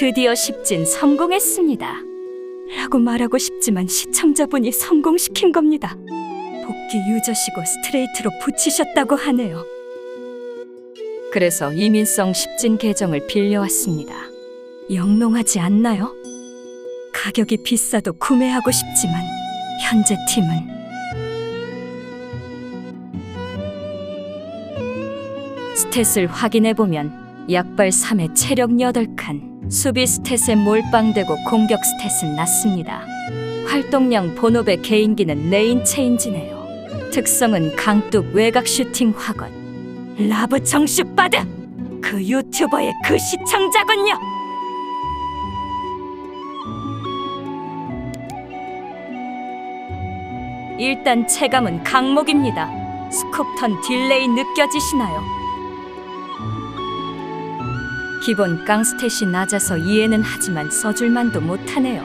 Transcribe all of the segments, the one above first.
드디어 십진 성공했습니다. 라고 말하고 싶지만 시청자분이 성공시킨 겁니다. 복귀 유저시고 스트레이트로 붙이셨다고 하네요. 그래서 이민성 십진 계정을 빌려왔습니다. 영롱하지 않나요? 가격이 비싸도 구매하고 싶지만 현재 팀은 스탯을 확인해 보면 약발 3에 체력 8칸, 수비 스탯에 몰빵되고 공격 스탯은 낮습니다. 활동량 본업의 개인기는 레인 체인지네요. 특성은 강뚝 외곽 슈팅 확언. 라브 정슈바드! 그 유튜버의 그 시청자군요! 일단 체감은 강목입니다. 스쿱턴 딜레이 느껴지시나요? 기본 깡 스탯이 낮아서 이해는 하지만 써줄만도 못하네요.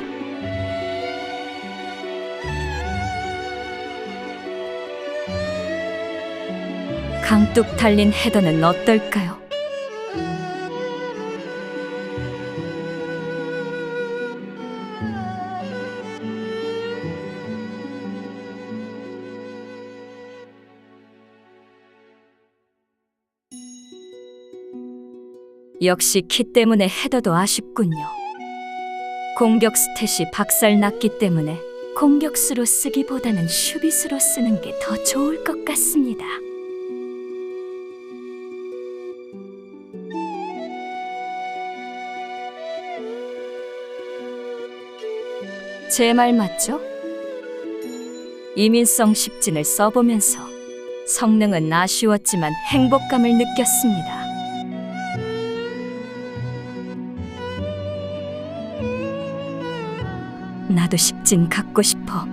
강뚝 달린 헤더는 어떨까요? 역시 키 때문에 헤더도 아쉽군요. 공격 스탯이 박살 났기 때문에 공격수로 쓰기보다는 슈비수로 쓰는 게 더 좋을 것 같습니다. 제 말 맞죠? 이민성 십진을 써보면서 성능은 아쉬웠지만 행복감을 느꼈습니다. 나도 십진 갖고 싶어.